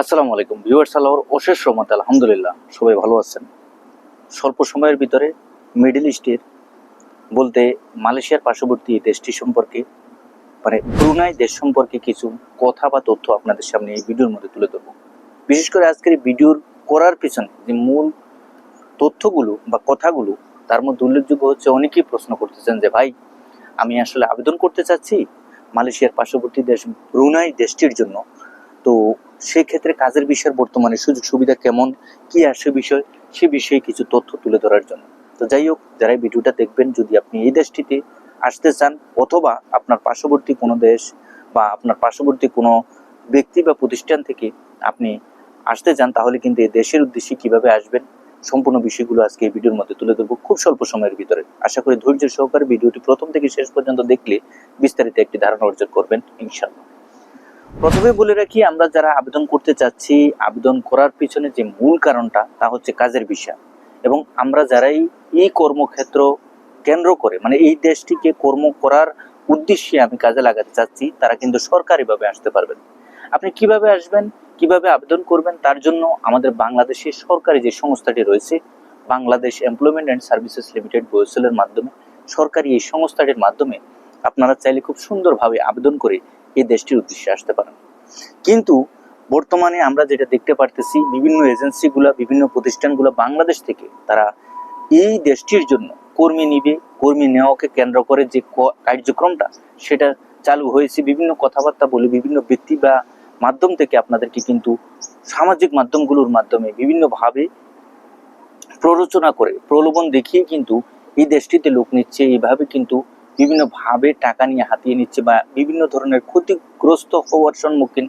আসসালামু আলাইকুম, ভিউয়ার্স, আল্লাহর অশেষ রহমত আলহামদুলিল্লাহ, সবাই ভালো আছেন। স্বল্প সময়ের ভিতরে মিডল ইস্টের বলতে মালয়েশিয়ার পার্শ্ববর্তী দেশটি সম্পর্কে মানে ব্রুনাই দেশ সম্পর্কে কিছু কথা বা তথ্য আপনাদের সামনে এই ভিডিওর মধ্যে তুলে ধরবো। বিশেষ করে আজকের ভিডিওর করার পিছনে যে মূল তথ্যগুলো বা কথাগুলো, তার মধ্যে উল্লেখযোগ্য হচ্ছে অনেকেই প্রশ্ন করতেছেন যে, ভাই, আমি আসলে আবেদন করতে চাচ্ছি মালয়েশিয়ার পার্শ্ববর্তী দেশ ব্রুনাই দেশটির জন্য। তো সেক্ষেত্রে কাজের বিষয়ের বর্তমানে সুযোগ সুবিধা কেমন? কি আসে বিষয়? সে বিষয়ে কিছু তথ্য তুলে ধরার জন্য। তো যাই হোক, যারা এই ভিডিওটা দেখবেন, যদি আপনি এই দেশটিতে আসতে চান, অথবা আপনার পার্শ্ববর্তী কোনো দেশ বা আপনার পার্শ্ববর্তী কোনো ব্যক্তি বা প্রতিষ্ঠান থেকে আপনি আসতে চান, তাহলে কিন্তু এই দেশের উদ্দেশ্যে কীভাবে আসবেন, সম্পূর্ণ বিষয়গুলো আজকে এই ভিডিওর মধ্যে তুলে ধরবো খুব স্বল্প সময়ের ভিতরে। আশা করি ধৈর্য সহকারে ভিডিওটি প্রথম থেকে শেষ পর্যন্ত দেখলে বিস্তারিত একটি ধারণা অর্জন করবেন, ইনশাআল্লাহ। প্রথমে বলে রাখি, আমরা যারা আবেদন করতে চাচ্ছি, আবেদন করার পিছনে যে মূল কারণটা, তা হচ্ছে কাজের বিষয়। এবং আমরা যারাই এই কর্মক্ষেত্র কেন্দ্র করে মানে এই দেশটিকে কর্ম করার উদ্দেশ্যে আমি কাজে লাগাতে চাচ্ছি, তারা কিন্তু সরকারিভাবে আসতে পারবেন। আপনি কীভাবে আসবেন, কীভাবে আবেদন করবেন, তার জন্য আমাদের বাংলাদেশের সরকারি যে সংস্থাটি রয়েছে, Bangladesh employment and services limited বয়সেলের মাধ্যমে, সরকারি এই সংস্থাটির মাধ্যমে আপনারা চাইলে খুব সুন্দরভাবে আবেদন করে এই দেশটির উদ্দেশ্যে আসতে পারেন কিন্তু বর্তমানে আমরা যেটা দেখতে পারতেছি, বিভিন্ন এজেন্সিগুলা বিভিন্ন প্রতিষ্ঠানগুলো বাংলাদেশ থেকে তারা এই দেশটির জন্য কর্মী নিবে, কর্মী নেওয়াকে কেন্দ্র করে যে কার্যক্রমটা সেটা চালু হয়েছে। বিভিন্ন কথাবার্তা বলে বিভিন্ন ব্যক্তি বা মাধ্যম থেকে আপনাদেরকে কিন্তু সামাজিক মাধ্যমগুলোর মাধ্যমে বিভিন্নভাবে প্ররোচনা করে, প্রলোভন দেখিয়ে কিন্তু এই দেশটিতে লোক নিচ্ছে। এইভাবে কিন্তু বিভিন্ন ভাবে টাকা নিয়ে হাতিয়ে নিচ্ছে বা বিভিন্ন ধরনের ক্ষতিগ্রস্ত হওয়ার সম্মুখীন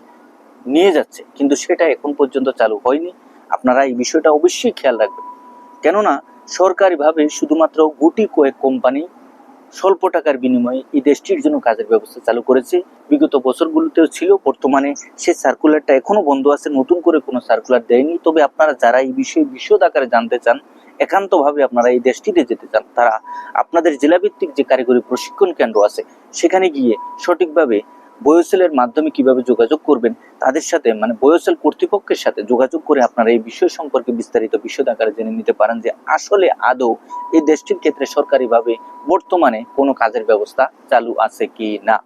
নিয়ে যাচ্ছে। কিন্তু সেটা এখন পর্যন্ত চালু হয়নি। আপনারা এই বিষয়টা অবশ্যই খেয়াল রাখবেন। কেননা সরকারিভাবে শুধুমাত্র গুটি কয়েক কোম্পানি স্বল্প টাকার বিনিময়ে এই দেশটির জন্য কাজের ব্যবস্থা চালু করেছে। বিগত বছরগুলোতেও ছিল, বর্তমানে সে সার্কুলারটা এখনও বন্ধ আছে। নতুন করে কোনো সার্কুলার দেয়নি। তবে আপনারা যারা এই বিষয়ে বিশদ আকারে জানতে চান একান্তভাবে আপনারা এই দেশটিতে যেতে চান, তারা আপনাদের জেলাভিত্তিক যে কারিগরি প্রশিক্ষণ কেন্দ্র আছে, সেখানে গিয়ে সঠিকভাবে বয়োসেলের মাধ্যমে কীভাবে যোগাযোগ করবেন, তাদের সাথে মানে বয়োসেল কর্তৃপক্ষের সাথে যোগাযোগ করে আপনারা এই বিষয় সম্পর্কে বিস্তারিত বিশদ আকারে জেনে নিতে পারেন যে আসলে আদৌ এই দেশটির ক্ষেত্রে সরকারিভাবে বর্তমানে কোনো কাজের ব্যবস্থা চালু আছে কি না।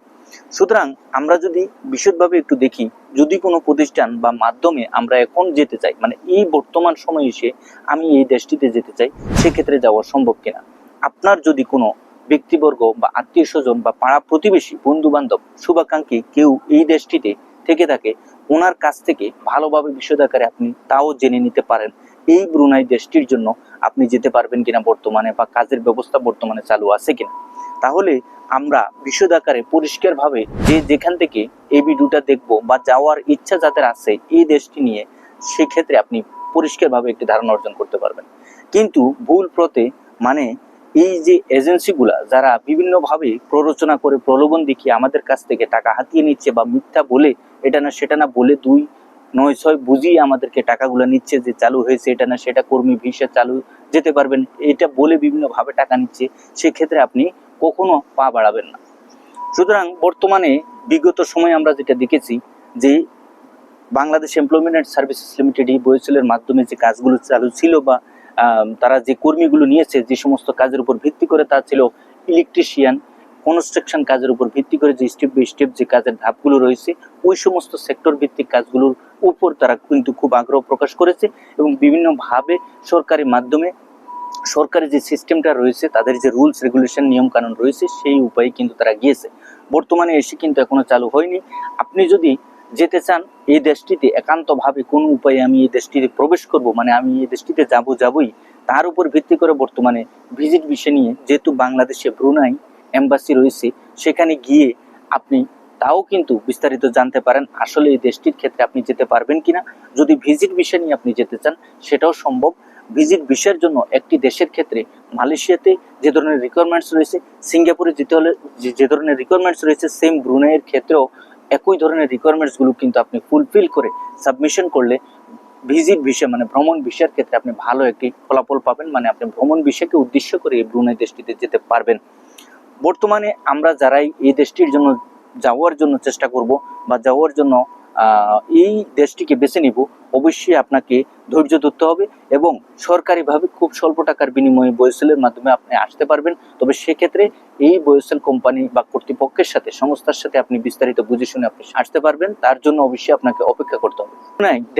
সুতরাং আমরা যদি বিশদভাবে একটু দেখি, যদি কোনো প্রতিষ্ঠান বা মাধ্যমে আমরা এখন যেতে চাই মানে এই বর্তমান সময়ে এসে আমি এই দেশটিতে যেতে চাই, সেক্ষেত্রে যাওয়া সম্ভব কিনা? আপনার যদি কোনো ব্যক্তিবর্গ বা আত্মীয় স্বজন বা পাড়া প্রতিবেশী বন্ধু বান্ধব শুভাকাঙ্ক্ষী কেউ এই দেশটিতে থেকে থাকে, ওনার কাছ থেকে ভালোভাবে বিশদ আকারে আপনি তাও জেনে নিতে পারেন, এই ব্রুনাই দেশটির জন্য আপনি যেতে পারবেন কিনা বর্তমানে বা কাজের ব্যবস্থা বর্তমানে চালু আছে কিনা? তাহলে আমরা বিশদ আকারে পরিষ্কারভাবে যে যেখান থেকে এই ভিডিওটা দেখব বা যাওয়ার ইচ্ছা যাদের আছে এই দেশটি নিয়ে, সেক্ষেত্রে আপনি পরিষ্কারভাবে একটি ধারণা অর্জন করতে পারবেন। কিন্তু ভুল প্রতে মানে এই যে এজেন্সিগুলা যারা বিভিন্নভাবে প্ররোচনা করে, প্রলোভন দেখিয়ে আমাদের কাছ থেকে টাকা হাতিয়ে নিচ্ছে বা মিথ্যা বলে, এটা না সেটা না বলে দুই নয় ছয় বুঝিয়ে আমাদেরকে টাকাগুলো নিচ্ছে যে চালু হয়েছে, এটা না সেটা কর্মী ভিসা চালু যেতে পারবেন, এটা বলে বিভিন্নভাবে টাকা নিচ্ছে, সেক্ষেত্রে আপনি কখনো পা বাড়াবেন না। সুতরাং বর্তমানে বিগত সময়ে আমরা যেটা দেখেছি যে বাংলাদেশ এমপ্লয়মেন্ট সার্ভিসেস লিমিটেড এই বইসেলের মাধ্যমে যে কাজগুলো চালু ছিল বা তারা যে কর্মীগুলো নিয়েছে, যে সমস্ত কাজের উপর ভিত্তি করে তা ছিল ইলেকট্রিশিয়ান কনস্ট্রাকশন কাজের উপর ভিত্তি করে যে স্টেপ বাই স্টেপ যে কাজের ধাপগুলো রয়েছে, ওই সমস্ত সেক্টর ভিত্তিক কাজগুলোর উপর তারা কিন্তু খুব আগ্রহ প্রকাশ করেছে এবং বিভিন্নভাবে সরকারি মাধ্যমে সরকারি যে সিস্টেমটা রয়েছে, তাদের যে রুলস রেগুলেশন নিয়ম কানুন রয়েছে, সেই উপায়ে কিন্তু তারা গিয়েছে। বর্তমানে এসে কিন্তু এখনও চালু হয়নি। আপনি যদি যেতে চান এই দেশটিতে, একান্তভাবে কোন উপায়ে আমি এই দেশটিতে প্রবেশ করব মানে আমি এই দেশটিতে যাব, যাবই, তার উপর ভিত্তি করে বর্তমানে ভিজিট বিষয় নিয়ে, যেহেতু বাংলাদেশে ব্রুনাই এম্বাসি রয়েছে, সেখানে গিয়ে আপনি তাও কিন্তু বিস্তারিত জানতে পারেন, আসলে এই দেশটির ক্ষেত্রে আপনি যেতে পারবেন কিনা। যদি ভিজিট বিষয় নিয়ে আপনি যেতে চান, সেটাও সম্ভব। ভিজিট বিষয়ের জন্য একটি দেশের ক্ষেত্রে মালয়েশিয়াতে যে ধরনের রিকোয়ারমেন্টস রয়েছে, সিঙ্গাপুরে যেতে হলে যে- ধরনের রিকোয়ারমেন্টস রয়েছে সেম ব্রুনাইয়ের ক্ষেত্রেও একই ধরনের রিকোয়ারমেন্টসগুলো কিন্তু আপনি ফুলফিল করে সাবমিশন করলে ভিজিট ভিসা মানে ভ্রমণ ভিসার ক্ষেত্রে আপনি ভালো একটি ফলাফল পাবেন। মানে আপনি ভ্রমণ ভিসাকে উদ্দেশ্য করে এই ব্রুনাই দেশটিতে যেতে পারবেন। বর্তমানে আমরা যারাই এই দেশটির জন্য যাওয়ার জন্য চেষ্টা করব বা যাওয়ার জন্য এই দেশটিকে বেছে নিব, অবশ্যই আপনাকে ধৈর্য ধরতে হবে এবং সরকারিভাবে খুব স্বল্প টাকার বিনিময়ে বয়সেলের মাধ্যমে আপনি আসতে পারবেন। তবে সেক্ষেত্রে এই বয়সেল কোম্পানি বা কর্তৃপক্ষের সাথে, সংস্থার সাথে আপনি বিস্তারিত বুঝে শুনে আপনি আসতে পারবেন। তার জন্য অবশ্যই আপনাকে অপেক্ষা করতে হবে।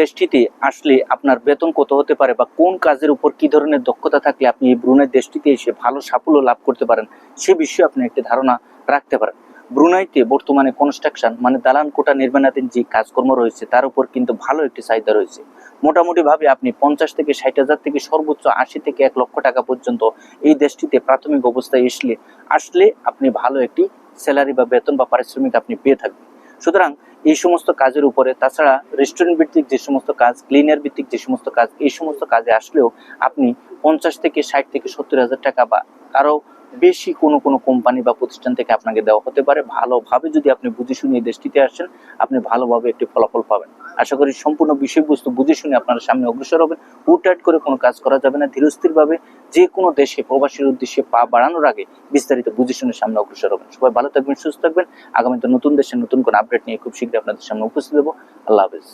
দেশটিতে আসলে আপনার বেতন কত হতে পারে বা কোন কাজের উপর কি ধরনের দক্ষতা থাকলে আপনি এই ব্রুনাই দেশটিতে এসে ভালো সাফল্য লাভ করতে পারেন, সে বিষয়ে আপনি একটি ধারণা রাখতে পারেন। ব্রুনাইতে বর্তমানে কনস্ট্রাকশন মানে দালান কোটা নির্মাণাধীন যে কাজকর্ম রয়েছে, তার উপর কিন্তু ভালো একটি চাহিদা রয়েছে। মোটামুটি ভাবে আপনি পঞ্চাশ থেকে ষাট হাজার থেকে সর্বোচ্চ আশি থেকে এক লক্ষ টাকা পর্যন্ত এই দেশটিতে প্রাথমিক অবস্থায় আসলে আসলে আপনি ভালো একটি স্যালারি বা বেতন বা পারিশ্রমিক আপনি পেয়ে থাকবেন। সুতরাং এই সমস্ত কাজের উপরে, তাছাড়া রেস্টুরেন্ট ভিত্তিক যে সমস্ত কাজ ক্লিনার ভিত্তিক যে সমস্ত কাজ, এই সমস্ত কাজে আসলেও আপনি পঞ্চাশ থেকে ষাট থেকে সত্তর হাজার টাকা বা আরও বেশি কোনো কোনো কোম্পানি বা প্রতিষ্ঠান থেকে আপনাকে দেওয়া হতে পারে। ভালোভাবে যদি আপনি বুঝে শুনে দেশটিতে আসেন, আপনি ভালোভাবে একটি ফলাফল পাবেন। আশা করি সম্পূর্ণ বিষয়বস্তু বুঝে শুনে আপনারা সামনে অগ্রসর হবেন। হুটহাট করে কোনো কাজ করা যাবে না। ধীরস্থিরভাবে যে কোনো দেশে প্রবাসীর উদ্দেশ্যে পা বাড়ানোর আগে বিস্তারিত বুঝে শুনে সামনে অগ্রসর হবেন। সবাই ভালো থাকবেন, সুস্থ থাকবেন। আগামীতে নতুন দেশে নতুন কোনো আপডেট নিয়ে খুব শীঘ্রই আপনাদের সামনে উপস্থিত দেবো আল্লাহ হাফেজ।